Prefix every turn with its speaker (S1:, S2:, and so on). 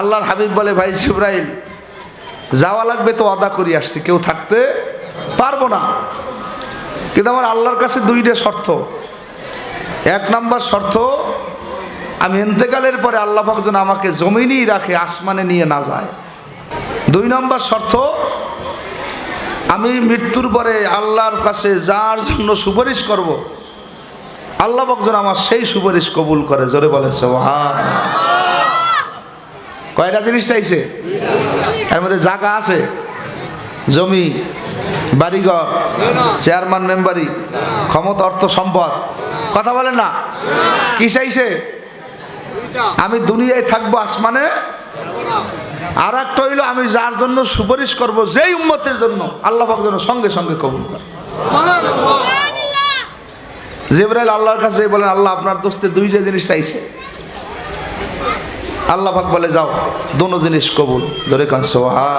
S1: আল্লাহর হাবিব বলে, ভাই জিব্রাইল, যাওয়া লাগবে তো আদা করি আসছি, কেউ থাকতে পারব না। কিন্তু আমার আল্লাহর কাছে দুইটা শর্ত। এক নাম্বার শর্ত, আমি এন্তেকালের পরে আল্লাহ যেন আমাকে জমিনেই রাখে, আসমানে নিয়ে না যায়। দুই নম্বর শর্ত, আমি মৃত্যুর পরে আল্লাহর কাছে যার জন্য সুপারিশ করব, আল্লাহ যেন আমার সেই সুপারিশ কবুল করে, জোরে বলে সোহান কয়টা জিনিস চাইছে? এর মধ্যে জায়গা আছে। জমি বাড়িঘর চেয়ারম্যান মেম্বারি ক্ষমতা অর্থ সম্পদ। কথা বলেন না। কি চাইছে? আমি দুনিয়ায় থাকব আসমানে আর একটা হইল আমি যার জন্য সুপারিশ করব যেই উম্মতের জন্য আল্লাহ যেন সঙ্গে সঙ্গে কবুল করে। জিব্রাইল আল্লাহর কাছে বলেন আল্লাহ আপনার দোস্তে দুইটা জিনিস চাইছে। আল্লাহ বলে যাও দোনো জিনিস কবুল। ধরে কান সোহা